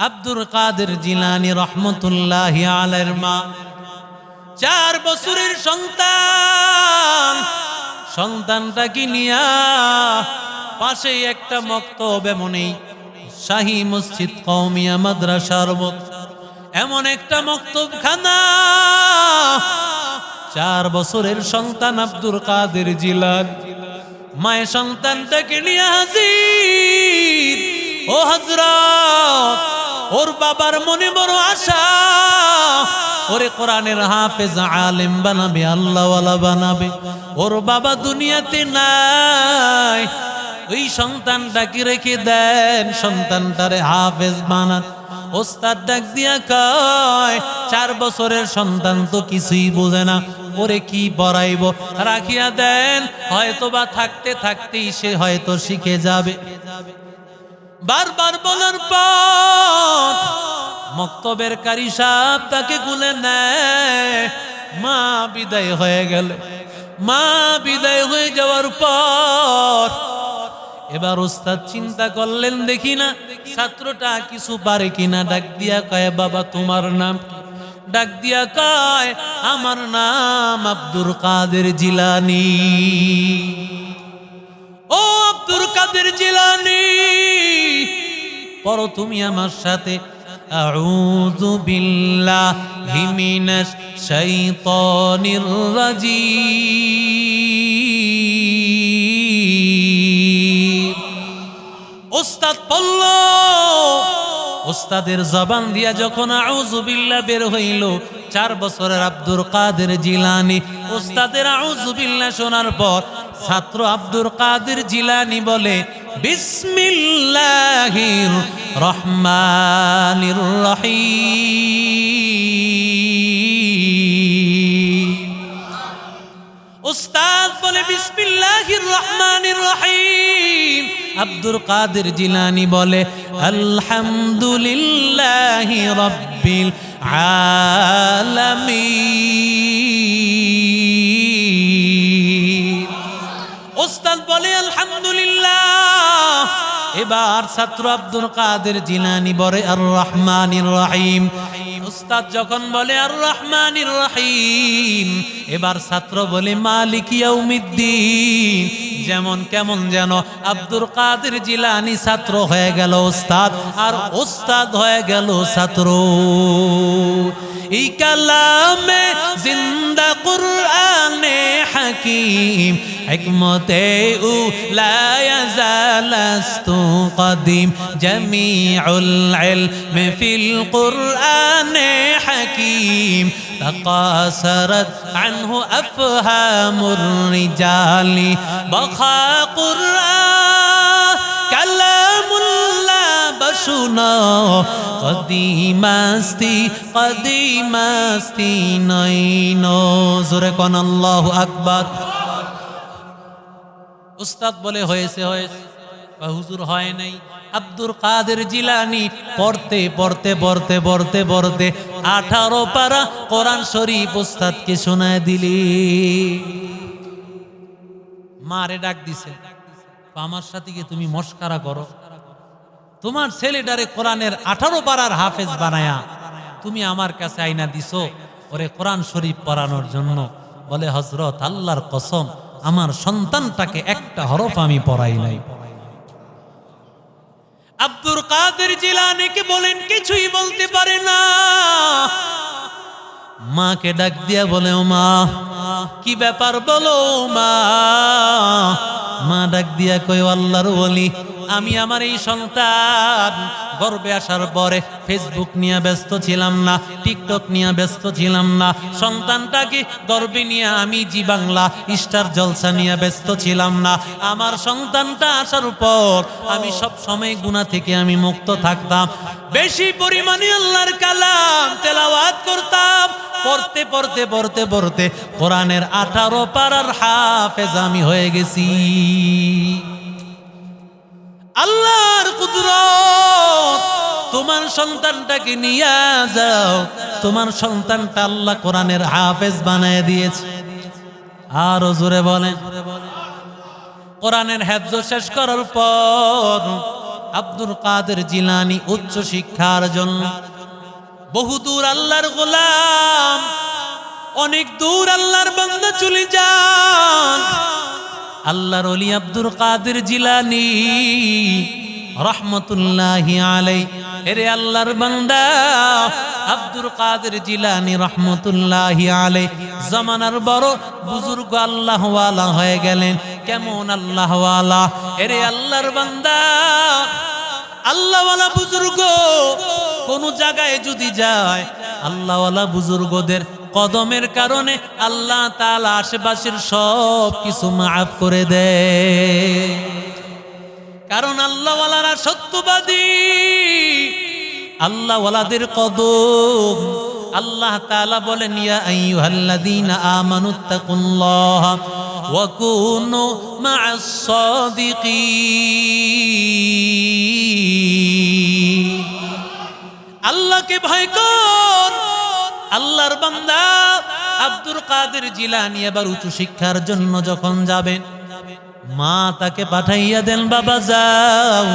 আব্দুল কাদের জিলানি রহমতুল্লাহ আলের মা। চার বছরের সন্তান। সন্তানটাকে নিয়া পাশে একটা মক্তব এমনই শাহী মসজিদ কৌমিয়া মাদ্রাসার এমন একটা মক্তব খানা চার বছরের সন্তান আব্দুল কাদের জিলান। মায়ের সন্তানটাকে নিয়ে হাজির। ও হজরত ওর বাবার মনে বড় আশা। ওরে কোরআনের হাফেজ আলেম বানাবে, আল্লাহওয়ালা বানাবে। ওর বাবা দুনিয়াতে নাই। ওই সন্তানটাকে রেখে দেন, সন্তানটারে হাফেজ বানান। ওস্তাদ ডাক দিয়া কয়, চার বছরের সন্তান তো কিছুই বোঝে না। ওরে কি পড়াইব? রাখিয়া দেন হয়তো বা থাকতে থাকতেই সে হয়তো শিখে যাবে। বারবার বলার পর মক্তবের কারি সাহেব তাকে গুলে নেয়। মা বিদায় হয়ে গেল। মা বিদায় হয়ে যাওয়ার পর এবার ওস্তাদ চিন্তা করলেন, দেখি না, ছাত্রটা কিছু পারে কিনা? ডাক দিয়া কয়, বাবা, তোমার নাম ডাক দিয়া কয়, আমার নাম আব্দুল কাদের জিলানি। ও আব্দুল কাদের জিলানি, পড়ো তুমি আমার সাথে। আউযু বিল্লাহি মিনাশ শাইতানির ওস্তাদ পড়ল ওস্তাদের জবান দিয়া যখন আউজুবিল্লাহ বের হইল, চার বছরের আব্দুল কাদের জিলানি, ওস্তাদের আউজুবিল্লাহ শোনার পর ছাত্র আব্দুল কাদের জিলানি বলে, বিসমিল্লাহির রহমানির রহিম। উস্তাদ বলে, বিসমিল্লাহির রহমানির রহিম। আব্দুল কাদের জিলানি বলে, আলহামদুলিল্লাহি রাব্বিল আলামিন। বলে, আলহামদুলিল্লাহ। এবার ছাত্র আব্দুল কাদের জিলানি বলে আর রহমানির রহিম। উস্তাদ যখন বলে আর রহমানির রহিম। এবার ছাত্র বলে, মালিক ইয়াউমিদ্দিন। যেমন কেমন যেন আব্দুল কাদের জিলানি ছাত্র হয়ে গেল ওস্তাদ আর ওস্তাদ হয়ে গেল ছাত্র। এই কালামে জিন্দা কুরআনে হাকিম حكمتي لا يزال است قديم جميع العلم في القرآن حكيم تقاصرت عنه أفهام الرجال بقى قرآن كلام الله بشنا قديم استي قديم استي نين زرقنا الله أكبر উস্তাদ বলে হয়েছে হয়েছে। বা হুজুর হয় নাই। আব্দুল কাদের জিলানি পড়তে পড়তে পড়তে পড়তে পড়তে আঠারো পারা কোরআন শরীফ উস্তাদকে শোনায় দিলি। মারে ডাক দিছে আমার সাথে গিয়ে তুমি মস্কারা করো? তোমার ছেলেটারে কোরআনের আঠারো পারার হাফেজ বানায়া তুমি আমার কাছে আইনা দিছো ওরে কোরআন শরীফ পড়ানোর জন্য। বলে হজরত আল্লাহর কসম আমার সন্তানটাকে একটা হরফ আমি পড়াই নাই। আব্দুর কাদের জিলানিকে বলেন, কিছুই বলতে পারে না। মাকে ডাক দিয়া বলে, ও মা, কি ব্যাপার বলো মা? মা ডাক দিয়া কই আল্লাহর বলি আমি আমার এই সন্তান। গর্বে আসার পরে ফেসবুক নিয়ে ব্যস্ত ছিলাম না টিকটক নিয়ে ব্যস্ত ছিলাম না। সন্তানটাকে গর্বে নিয়ে আমি জি বাংলা, স্টার জলসা নিয়ে ব্যস্ত ছিলাম না। আমার সন্তানটা আসার পর আমি সব সময় গুণা থেকে আমি মুক্ত থাকতাম। বেশি পরিমাণে আল্লাহর কালাম তেলাওয়াত করতাম। পড়তে পড়তে পড়তে পড়তে কোরআনের আঠারো পাড়ার হাফেজ আমি হয়ে গেছি। আল্লাহর কুদরত, তোমার সন্তানটাকে নিয়ে যাও। তোমার সন্তানটা আল্লাহ কোরআনের হাফেজ বানায় দিয়েছে। আরও জোরে বলেন। কোরআনের হেফজ শেষ করার পর আব্দুল কাদের জিলানি উচ্চ শিক্ষার জন্য বহুদূর আল্লাহর গোলাম, অনেক দূর আল্লাহর বান্দা চলে যান। আল্লাহর অলি আব্দুল কাদের জিলানি রহমতুল্লাহ আলাই এরে আল্লাহর বান্দা, আব্দুল কাদের জিলানি রহমতুল্লাহ আলাই জামানার বড় বুজুর্গ আল্লাহওয়ালা হয়ে গেলেন। কেমন আল্লাহওয়ালা? এরে আল্লাহর বান্দা, আল্লাহওয়ালা বুজুর্গ কোন জায়গায় যদি যায়, আল্লাহওয়ালা বুজুর্গদের কদমের কারণে আল্লাহ তাআলা আশেপাশের সব কিছু মাফ করে দেয়। কারণ আল্লাহওয়ালারা সত্যবাদী। আল্লাহওয়ালাদের কদম। আল্লাহ তাআলা বলেন আল্লাহকে ভয় কর। আল্লাহর বান্দা আব্দুল কাদের জিলানি এবার উঁচু শিক্ষার জন্য যখন যাবেন মা তাকে পাঠাইয়া দেন, বাবা, যাও।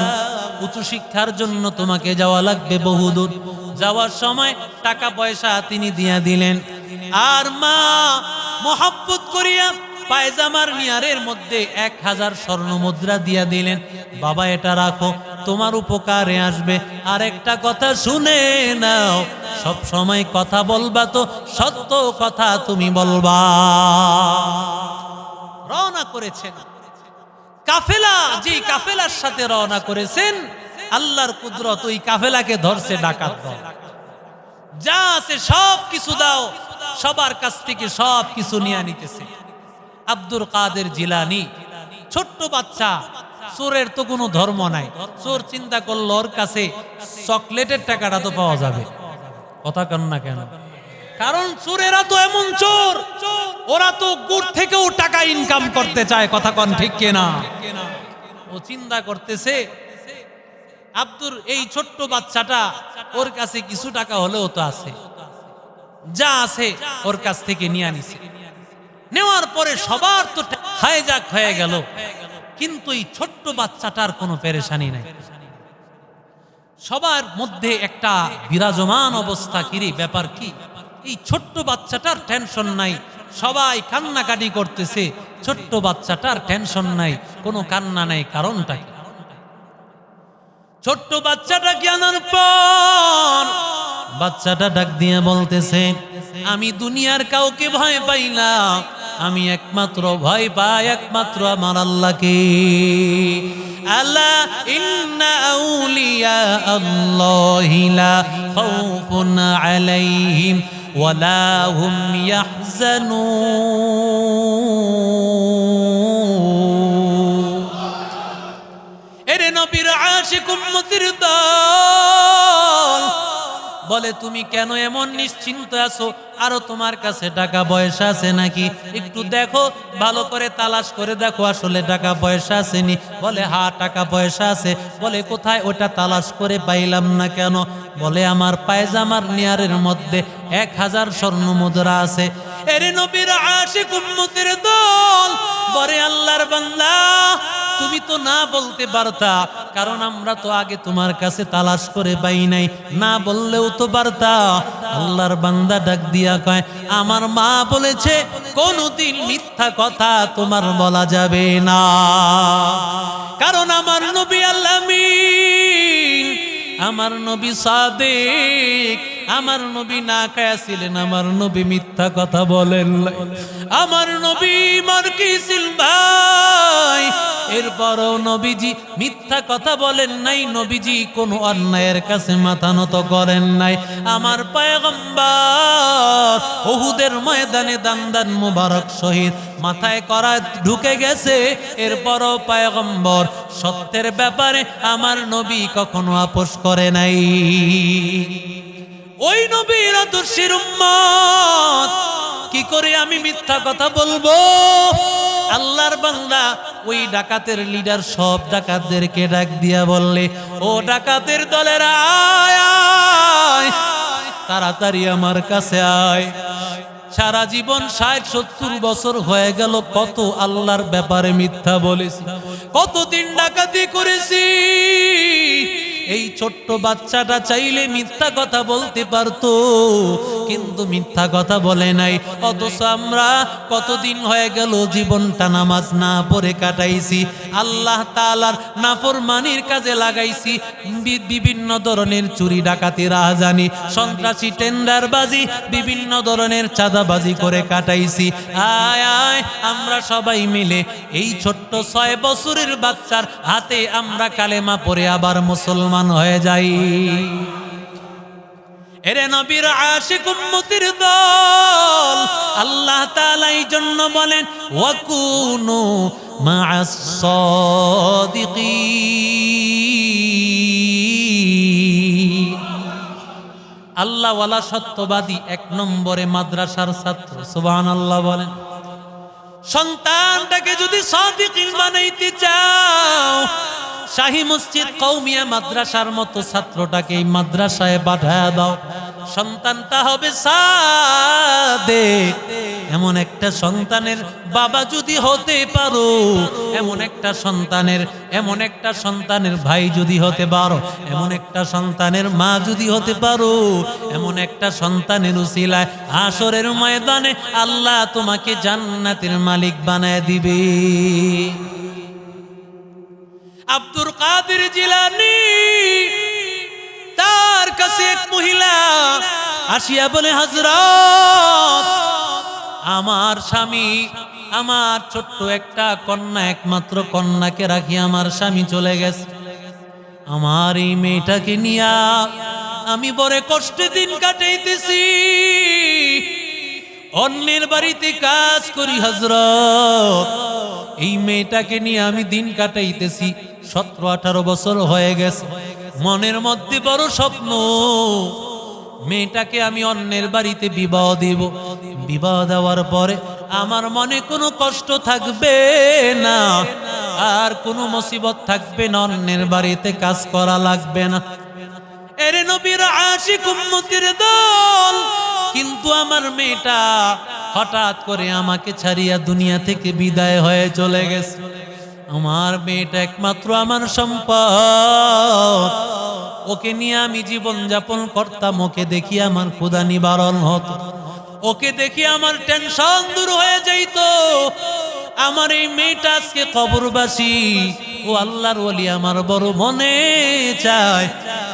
উঁচু শিক্ষার জন্য তোমাকে যাওয়া লাগবে বহুদূর। যাওয়ার সময় টাকা পয়সা তিনি দিয়া দিলেন। আর মা মহাব্বত করিয়া পায়জামার নিয়ারের মধ্যে এক হাজার স্বর্ণ মুদ্রা দিয়া দিলেন। বাবা, এটা রাখো, তোমার উপকারে আসবে। আর একটা কথা শুনে নাও, সব সময় কথা বলবা তো, সত্য কথা তুমি বলবা। রওনা করেছেন। কাফেলা যে কাফেলার সাথে রওনা করেছেন। আল্লাহর কুদরত ওই কাফেলাকে ধরছে ডাকাত যা আছে সব কিছু দাও, সবার কাছ থেকে সব কিছু নিয়ে নিতেছে। আব্দুল কাদের জিলানি। ছোট্ট বাচ্চা, চোরের তো কোনো ধর্ম নাই। চোর চিন্তা করল, ওর কাছে চকলেটের টাকাটা তো পাওয়া যাবে। কথা কেন না কেন? কারণ চোরেরা তো এমন চোর। ওরা তো গুড় থেকেও টাকা ইনকাম করতে চায়, কথা কন ঠিক কিনা? ও চিন্তা করতেছে আব্দুর এই ছোট্ট বাচ্চাটা ওর কাছে কিছু টাকা হলেও তো আছে। যা আছে ওর কাছ থেকে নিয়ে আনিছে। নেওয়ার পরে সবার তো হায়জাক হয়ে গেল। কিন্তু এই ছোট্ট বাচ্চাটার কোনো পেরেশানি নাই। সবার মধ্যে একটা বিরাজমান অবস্থা কিরে ব্যাপার কি? এই ছোট্ট বাচ্চাটার টেনশন নাই। সবাই কান্নাকাটি করতেছে। ছোট্ট বাচ্চাটার টেনশন নাই। কোনো কান্না নাই, কারণটা ছোট্ট বাচ্চাটা জ্ঞানের পর? বাচ্চাটা ডাক দিয়ে বলতেছে, আমি দুনিয়ার কাউকে ভয় পাই না। আমি একমাত্র ভয় পাই, একমাত্র আমার আল্লাহকে। আল্লাহ, ইন্না আউলিয়া আল্লাহি লা খাউফুন আলাইহিম ওয়ালা হুম ইয়াহজানুন। এরে নবীর আশিক উম্মতির দল বলে, তুমি কেন এমন নিশ্চিন্ত আছো? আরও তোমার কাছে টাকা পয়সা আছে নাকি? একটু দেখো, ভালো করে তালাশ করে দেখো, আসলে টাকা পয়সা আসেনি। বলে, হা, টাকা পয়সা আছে। বলে, কোথায় ওটা তালাশ করে পাইলাম না কেন? বলে, আমার পায়জামার নিয়ারের মধ্যে এক হাজার স্বর্ণ মুদ্রা আছে। এরে নবীর আশিক দল, বরে, আল্লাহর বান্দা তুমি তো না বলতে পারতা কারণ আমরা তো আগে তোমার কাছে তালাশ করে পাই নাই। না বললেও তো পারতা আল্লাহর বান্দা ডাক দিয়া কয়, আমার মা বলেছে, কোনদিন মিথ্যা কথা তোমার বলা যাবে না। কারণ আমার নবী আল্লামিন আমার নবী সাদেক আমার নবী না খায়াছিলেন আমার নবী মিথ্যা কথা বলেন আমার নবী মার কিছিল ভাই? এরপরও নবীজি মিথ্যা কথা বলেন নাই, নবীজি কোনো অন্যায়ের কাছে মাথা নত করেন নাই। আমার পায়গম্বর ওহুদের ময়দানে দান দান মুবারক শহীদ মাথায় করা ঢুকে গেছে। এরপরও পায়গম্বর সত্যের ব্যাপারে আমার নবী কখনো আপোষ করে নাই। ওই নবীর আদর্শের উম্মত। কি করে আমি মিথ্যা কথা বলব? আল্লাহর বান্দা ওই ডাকাতের লিডার সব ডাকাতদেরকে ডাক দিয়া বললে, ও ডাকাতের দলের আয়, তাড়াতাড়ি আমার কাছে আয়। সারা জীবন ষাট, সত্তর বছর হয়ে গেল, কত আল্লাহর ব্যাপারে মিথ্যা বলেছি, কতদিন ডাকাতি করেছি। এই ছোট্ট বাচ্চাটা চাইলে মিথ্যা কথা বলতে পারতো, কিন্তু মিথ্যা কথা বলে নাই। অথচ আমরা কতদিন হয়ে গেল জীবনটা নামাজ না পড়ে কাটাইছি, আল্লাহ তালার নাফরমানির কাজে লাগাইছি বিভিন্ন ধরনের চুরি, ডাকাতি, রাহাজানি, সন্ত্রাসী, টেন্ডারবাজি, বিভিন্ন ধরনের চাঁদাবাজি করে কাটাইছি। আয় আয়, আমরা সবাই মিলে এই ছোট্ট ছয় বছরের বাচ্চার হাতে আমরা কালেমা পরে আবার মুসলমান হয়ে যাই। এরে নবীর আশিক উম্মতির দল, আল্লাহ তাআলা এই জন্য বলেন, ওয়াকুনু মা'আস সাদিকিন। আল্লাহ ওয়ালা সত্যবাদী এক নম্বরে মাদ্রাসার ছাত্র সুবহান আল্লাহ বলেন, সন্তানটাকে যদি সাদিকিন বানাইতে চাও শাহী মসজিদ কৌমিয়া মাদ্রাসার মতো ছাত্রটাকে এই মাদ্রাসায় পাঠায় দাও। সন্তানটা হবে সাদেক এমন একটা সন্তানের বাবা যদি হতে পারো, এমন একটা সন্তানের, এমন একটা সন্তানের ভাই যদি হতে পারো, এমন একটা সন্তানের মা যদি হতে পারো, এমন একটা সন্তানের উসিলায় আসরের ময়দানে আল্লাহ তোমাকে জান্নাতের মালিক বানায় দিবে। আব্দুল কাদের জিলানি, তার কাছে এক মহিলা আসিয়া বলে হজরত আমার স্বামী, আমার ছোট্ট একটা কন্যা, একমাত্র কন্যাকে রাখি, আমার স্বামী চলে গেছে। আমার এই মেয়েটাকে নিয়া আমি বড় কষ্টে দিন কাটাইতেছি। অন্যের বাড়িতে কাজ করি হজরত এই মেয়েটাকে নিয়ে আমি দিন কাটাইতেছি, সতেরো, আঠারো বছর হয়ে গেছে। মনের মধ্যে বড় স্বপ্ন, মেয়েটাকে আমি অন্যের বাড়িতে বিবাহ দিব। বিবাহ দেওয়ার পরে আমার মনে কোনো কষ্ট থাকবে না, আর কোনো মুসিবত থাকবে না, অন্যের বাড়িতে কাজ করা লাগবে না। এরে নবীর আশিক উম্মতির দল কিন্তু আমার মেয়েটা হঠাৎ করে আমাকে ছাড়িয়া দুনিয়া থেকে বিদায় হয়ে চলে গেছে। আমার মেয়েটা একমাত্র আমার সম্পদ। ওকে নিয়ে আমি জীবন যাপন করতাম, ওকে দেখি আমার ক্ষুদা নিবারণ হতো। ওকে দেখি আমার টেনশন দূর হয়ে যাইত। আমার এই মেয়েটা আজকে কবরবাসী। ও আল্লাহর ওলি আমার বড় মনে চায়।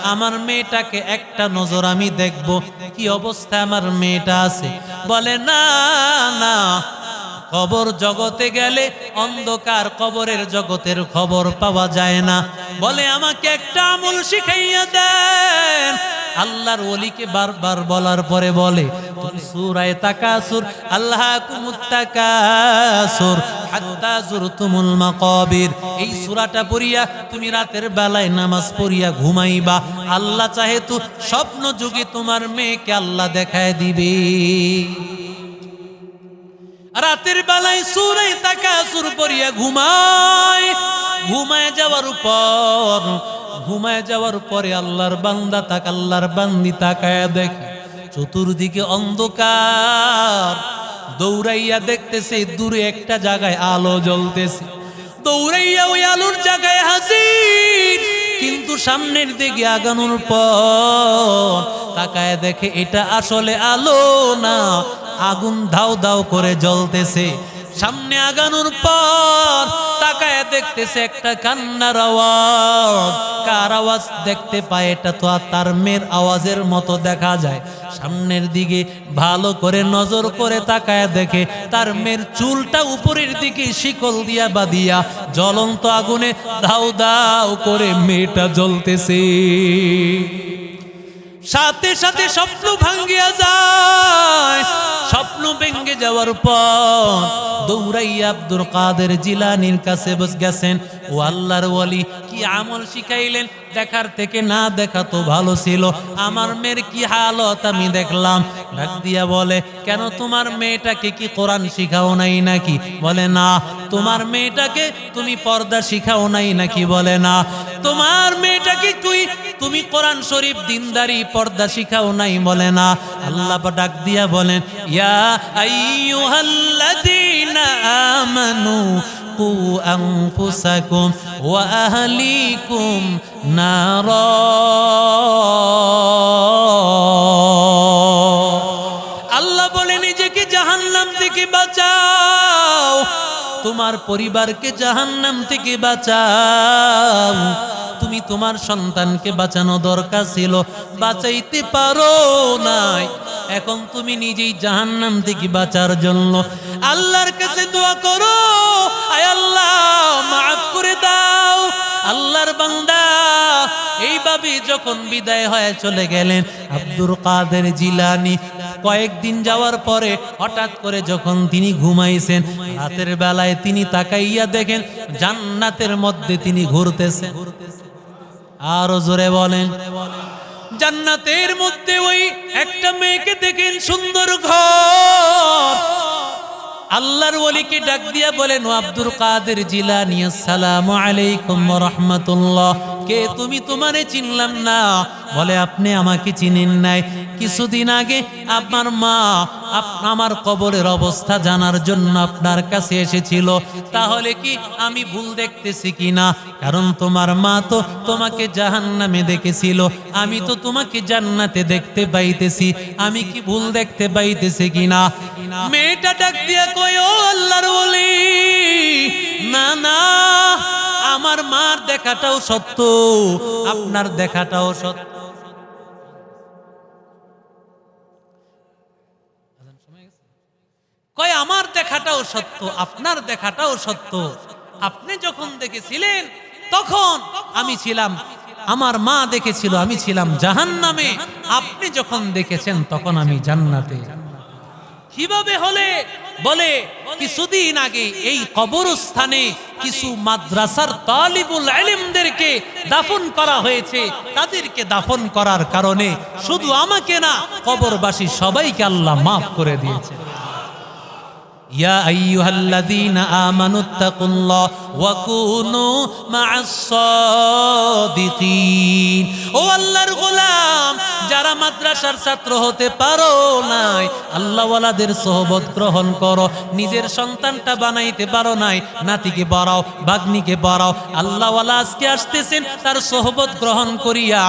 আমার মেয়েটাকে একটা নজর আমি দেখব। কি অবস্থা আমার মেয়েটা আছে? বলে, না না। কবর জগতে গেলে অন্ধকার কবরের জগতের খবর পাওয়া যায় না। বলে, আমাকে একটা আমল শিখাইয়া দেন। আল্লাহর ওলিকে বারবার বলার পরে বলে, তুমি সূরায়ে তাকাসুর, আল্লাহ কুমুত্তাকাসুর হাত্তা জুরতুমুল মাকাবির। এই সূরাটা পড়িয়া তুমি রাতের বেলায় নামাজ পড়িয়া ঘুমাইবা। আল্লাহ চাহে তো স্বপ্ন যুগে তোমার মেয়েকে আল্লাহ দেখায় দিবে। রাতের বেলায় সুরে তাকাসুর পরিয়া ঘুমায়। ঘুমায় যাওয়ার উপর ঘুমায় যাওয়ার পরে আল্লাহর বান্দা তাক আল্লাহর বান্দি তাকায় দেখে। চতুর্দিকে অন্ধকার। দৌড়াইয়া দেখতেছে, দূরে একটা জায়গায় আলো জ্বলতেছে। দৌড়াইয়া ওই আলোর জায়গায় হাজির। কিন্তু সামনের দিকে আগানোর পর তাকায় দেখে এটা আসলে আলো না। আগুন ধাও ধাও করে জ্বলতেছে। সামনে আগানোর পর তাকায় দেখতেছে একটা কান্নার আওয়াজ। কার আওয়াজ দেখতে পায় এটা তো আর তার মেয়ের আওয়াজের মতো দেখা যায়। সামনের দিকে ভালো করে নজর করে তাকায় দেখে তার মেয়ের চুলটা উপরের দিকে শিকল দিয়া বাঁধিয়া জ্বলন্ত আগুনে দাও দাও করে মেয়েটা জ্বলতেছে। সাথে সাথে স্বপ্ন ভাঙ্গিয়া যায়। স্বপ্ন ভেঙ্গে যাওয়ার পর দৌড়াইয়া আব্দুল কাদের জিলানির কাছে বস গেছেন। ও আল্লাহর ওয়ালি কি আমল শিখাইলেন? দেখার থেকে না দেখা তো ভালো ছিল। আমার মেয়ের কি হালত আমি দেখলাম। ডাক দিয়া বলে, কেন তোমার মেয়েটাকে কি কোরআন শিখাও নাই নাকি? বলে, না, তোমার মেয়েটাকে তুমি পর্দা শিখাও নাই নাকি? বলে, না, তোমার মেয়েটাকে তুই, তুমি কোরআন শরীফ দিনদারি পর্দা শিখাও নাই? বলে, না। আল্লাহ ডাক দিয়া বলেন, ইয়া আইয়ুহাল্লাযীনা আমানু কু আনফুসাকুম ওয়া আহলিকুম তোমার পরিবারকে জাহান্নাম থেকে বাঁচাও। তুমি তোমার সন্তানকে বাঁচানো দরকার ছিল, বাঁচাইতে পারো নাই। এখন তুমি নিজেই জাহান্নাম থেকে বাঁচার জন্য আল্লাহর কাছে দোয়া করো। আয় আল্লাহ, মাফ করে দাও। আল্লাহর বান্দা এইভাবে যখন বিদায় হয়ে চলে গেলেন, আব্দুল কাদের জিলানি কয়েকদিন যাওয়ার পরে হঠাৎ করে যখন তিনি ঘুমাইছেন, রাতের বেলায় তিনি তাকাইয়া দেখেন, জান্নাতের মধ্যে তিনি ঘুরতেছেন। আরও জোরে বলেন, জান্নাতের মধ্যে ওই একটা মেয়েকে দেখেন সুন্দর ঘর। আল্লাহর ওলিকে ডাক দিয়া বলেন আব্দুল কাদের জিলানি, আসসালামু আলাইকুম রহমতুল্লাহ। কে, তুমি তোমারে চিনলাম না? বলে, আপনি আমাকে চিনেন নাই। কিছুদিন আগে আপনার মা আমার কবরের অবস্থা জানার জন্য আপনার কাছে এসেছিল। তাহলে কি আমি ভুল দেখতেছি কি না কারণ তোমার মা তো তোমাকে জাহান্নামে দেখেছিল। আমি তো তোমাকে জান্নাতে দেখতে পাইতেছি। আমি কি ভুল দেখতে পাইতেছি কি না মেয়েটা ডাক দিয়া ও আল্লাহর বলি না না, আমার মার দেখাটাও সত্য। আপনার দেখাটাও সত্য। কয়, আমার দেখাটাও সত্য, আপনার দেখাটাও সত্য। আপনি যখন দেখেছিলেন, তখন আমি ছিলাম, আমার মা দেখেছিল, আমি ছিলাম জাহান নামে আপনি যখন দেখেছেন, তখন আমি জান্নাতে। কীভাবে হলে? বলে, কিছুদিন আগে এই কবরস্থানে কিছু মাদ্রাসার তালিবুল আলিমদেরকে দাফন করা হয়েছে। তাদেরকে দাফন করার কারণে শুধু আমাকে না, কবরবাসী সবাইকে আল্লাহ মাফ করে দিয়েছে। ইয়া আইয়ুহাল্লাযীনা আমানুত্তাকুল্লাহ ওয়া কুনু মা'আস-সাদিকিন। ও আল্লাহর গোলাম, যারা মাদ্রাসার ছাত্র হতে পারো নাই, আল্লাহওয়ালাদের সহবত গ্রহণ করো, নিজের সন্তানটা বানাইতে পারো নাই, নাতিকে বাড়াও বাগ্নিকে বাড়াও, আল্লাহওয়ালা আজকে আসতেছেন, তার সহবত গ্রহণ করিয়া,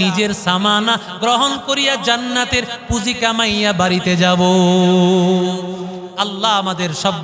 নিজের সামানা গ্রহণ করিয়া জান্নাতের পুঁজি কামাইয়া বাড়িতে যাব। আল্লাহ আমাদের সব